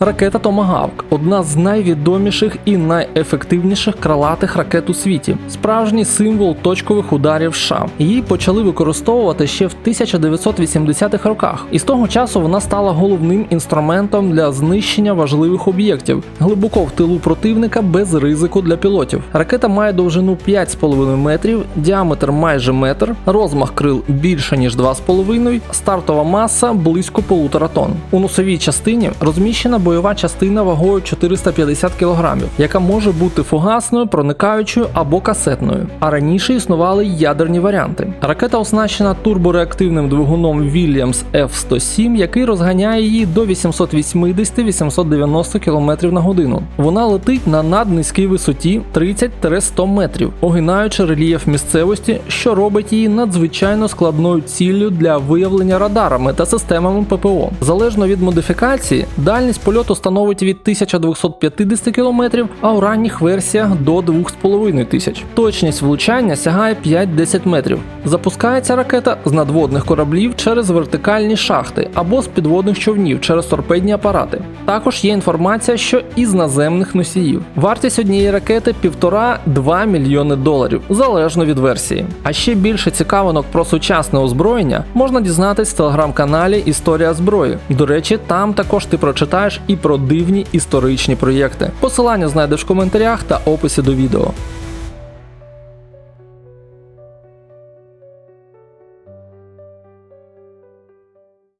Ракета Томагавк одна з найвідоміших і найефективніших крилатих ракет у світі, справжній символ точкових ударів США. Її почали використовувати ще в 1980-х роках, і з того часу вона стала головним інструментом для знищення важливих об'єктів глибоко в тилу противника без ризику для пілотів. Ракета має довжину 5,5 метрів, діаметр майже метр, розмах крил більше ніж 2,5, стартова маса близько полутора тонн. У носовій частині розміщена бойова частина вагою 450 кг, яка може бути фугасною, проникаючою або касетною. А раніше існували ядерні варіанти. Ракета оснащена турбореактивним двигуном Williams F-107, який розганяє її до 880-890 км на годину. Вона летить на наднизькій висоті 30-100 метрів, огинаючи рельєф місцевості, що робить її надзвичайно складною ціллю для виявлення радарами та системами ППО. Залежно від модифікації, дальність польоту становить від 1250 км, а у ранніх версіях до 2500. Точність влучання сягає 5-10 метрів. Запускається ракета з надводних кораблів через вертикальні шахти або з підводних човнів через торпедні апарати. Також є інформація, що із наземних носіїв. Вартість однієї ракети 1,5-2 мільйони доларів, залежно від версії. А ще більше цікавинок про сучасне озброєння можна дізнатись в телеграм-каналі Історія зброї. До речі, там також ти прочитаєш і про дивні історичні проєкти. Посилання знайдеш в коментарях та описі до відео.